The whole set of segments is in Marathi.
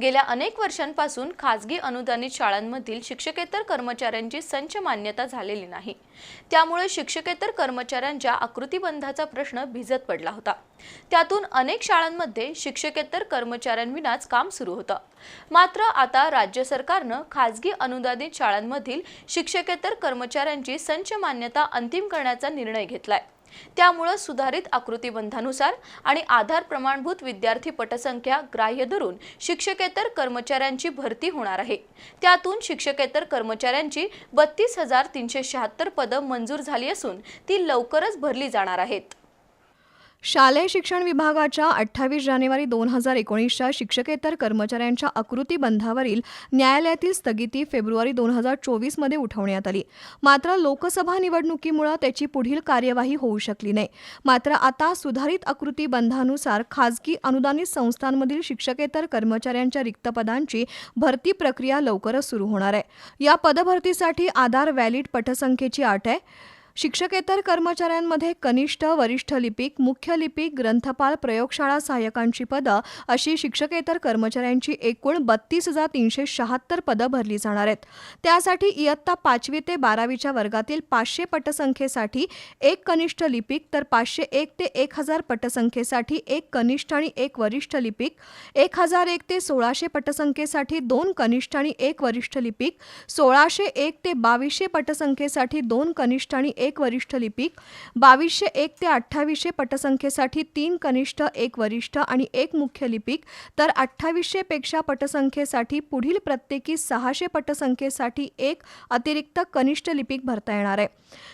गेल्या अनेक वर्षांपासून खासगी अनुदानित शाळांमधील शिक्षकेतर कर्मचाऱ्यांची संच मान्यता झालेली नाही. त्यामुळे शिक्षकेतर कर्मचाऱ्यांच्या आकृतीबंधाचा प्रश्न भिजत पडला होता. त्यातून अनेक शाळांमध्ये शिक्षकेतर कर्मचाऱ्यांविनाच काम सुरू होतं. मात्र आता राज्य सरकारनं खासगी अनुदानित शाळांमधील शिक्षकेतर कर्मचाऱ्यांची संच मान्यता अंतिम करण्याचा निर्णय घेतलाय. त्यामुळं सुधारित आकृतीबंधानुसार आणि आधार प्रमाणभूत विद्यार्थी पटसंख्या ग्राह्य धरून शिक्षकेतर कर्मचाऱ्यांची भरती होणार आहे. त्यातून शिक्षकेतर कर्मचाऱ्यांची बत्तीस हजार तीनशे शहात्तर पदं मंजूर झाली असून ती लवकरच भरली जाणार आहेत. शालेय शिक्षण विभागाच्या अठ्ठावीस जानेवारी दोन हजार एकोणीसच्या शिक्षकेतर कर्मचाऱ्यांच्या आकृती बंधावरील न्यायालयातील स्थगिती फेब्रुवारी दोन हजार चोवीसमध्ये उठवण्यात आली. मात्र लोकसभा निवडणुकीमुळे त्याची पुढील कार्यवाही होऊ शकली नाही. मात्र आता सुधारित आकृतीबंधानुसार खासगी अनुदानित संस्थांमधील शिक्षकेतर कर्मचाऱ्यांच्या रिक्त पदांची भरती प्रक्रिया लवकरच सुरू होणार आहे. या पदभरतीसाठी आधार व्हॅलिड पटसंख्येची अट आहे. शिक्षकेतर कर्मचाऱ्यांमध्ये कनिष्ठ वरिष्ठ लिपिक मुख्य लिपिक ग्रंथपाल प्रयोगशाळा सहाय्यकांची पदं अशी शिक्षकेतर कर्मचाऱ्यांची एकूण बत्तीस हजार तीनशे शहात्तर पदं भरली जाणार आहेत. त्यासाठी इयत्ता पाचवी ते बारावीच्या वर्गातील पाचशे पटसंख्येसाठी एक कनिष्ठ लिपिक तर पाचशे एक ते एक हजार पटसंख्येसाठी एक कनिष्ठ आणि एक वरिष्ठ लिपिक एक हजार एक ते सोळाशे पटसंख्येसाठी दोन कनिष्ठ आणि एक वरिष्ठ लिपिक सोळाशे एक ते बावीसशे पटसंख्येसाठी दोन कनिष्ठ आणि एक वरिष्ठ लिपिक बावीसशे एक ते अठ्ठावीसशे पटसंख्येसाठी तीन कनिष्ठ एक वरिष्ठ आणि एक मुख्य लिपिक तर अठ्ठावीसशे पेक्षा पटसंख्येसाठी पुढील प्रत्येकी सहाशे पटसंख्येसाठी एक अतिरिक्त कनिष्ठ लिपिक भरता येणार आहे.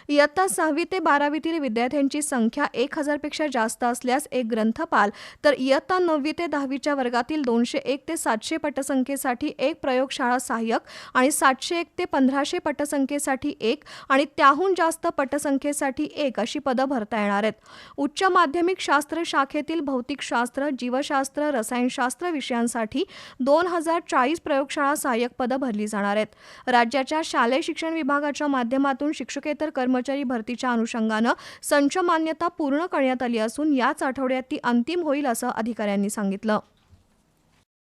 इयत्ता सहावी ते बारावीतील विद्यार्थ्यांची संख्या एक हजारपेक्षा जास्त असल्यास एक ग्रंथपाल तर इयत्ता नववी ते दहावीच्या वर्गातील दोनशे एक ते सातशे पटसंख्येसाठी एक प्रयोगशाळा सहाय्यक आणि सातशे एक ते पंधराशे पटसंख्येसाठी एक आणि त्याहून जास्त पटसंख्येसाठी एक अशी पदं भरता येणार आहेत. उच्च माध्यमिक शास्त्र शाखेतील भौतिकशास्त्र जीवशास्त्र रसायनशास्त्र विषयांसाठी दोन हजार चाळीस प्रयोगशाळा सहाय्यक पदं भरली जाणार आहेत. राज्याच्या शालेय शिक्षण विभागाच्या माध्यमातून शिक्षकेतर कर्मचारी भरतीच्या अनुषंगानं संच मान्यता पूर्ण करण्यात आली असून याच आठवड्यात ती अंतिम होईल असं अधिकाऱ्यांनी सांगितलं.